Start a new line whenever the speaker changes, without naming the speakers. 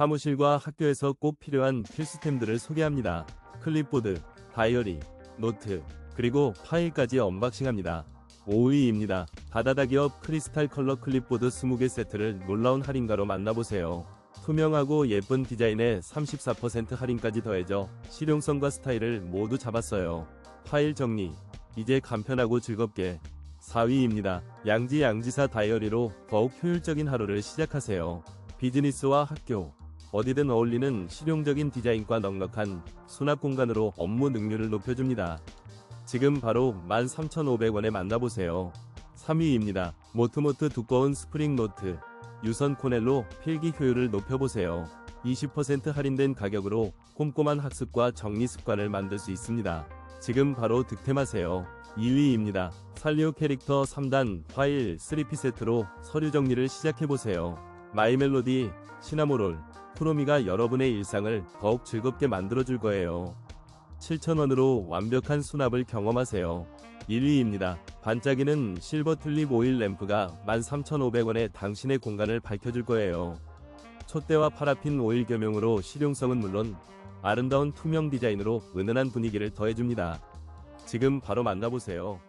사무실과 학교에서 꼭 필요한 필수템들을 소개합니다. 클립보드, 다이어리, 노트, 그리고 파일까지 언박싱합니다. 5위입니다. 바다다 기업 크리스탈 컬러 클립보드 20개 세트를 놀라운 할인가로 만나보세요. 투명하고 예쁜 디자인에 34% 할인까지 더해져 실용성과 스타일을 모두 잡았어요. 파일 정리, 이제 간편하고 즐겁게. 4위입니다. 양지 양지사 다이어리로 더욱 효율적인 하루를 시작하세요. 비즈니스와 학교, 어디든 어울리는 실용적인 디자인과 넉넉한 수납 공간으로 업무 능률을 높여줍니다. 지금 바로 13,500원에 만나보세요. 3위입니다. 모트모트 두꺼운 스프링 노트. 유선 코넬로 필기 효율을 높여보세요. 20% 할인된 가격으로 꼼꼼한 학습과 정리 습관을 만들 수 있습니다. 지금 바로 득템하세요. 2위입니다. 살리오 캐릭터 3단 파일 3P 세트로 서류 정리를 시작해보세요. 마이멜로디, 시나모롤, 프로미가 여러분의 일상을 더욱 즐겁게 만들어줄 거예요. 7,000원으로 완벽한 수납을 경험하세요. 1위입니다. 반짝이는 실버 튤립 오일 램프가 13,500원에 당신의 공간을 밝혀줄 거예요. 촛대와 파라핀 오일 겸용으로 실용성은 물론 아름다운 투명 디자인으로 은은한 분위기를 더해줍니다. 지금 바로 만나보세요.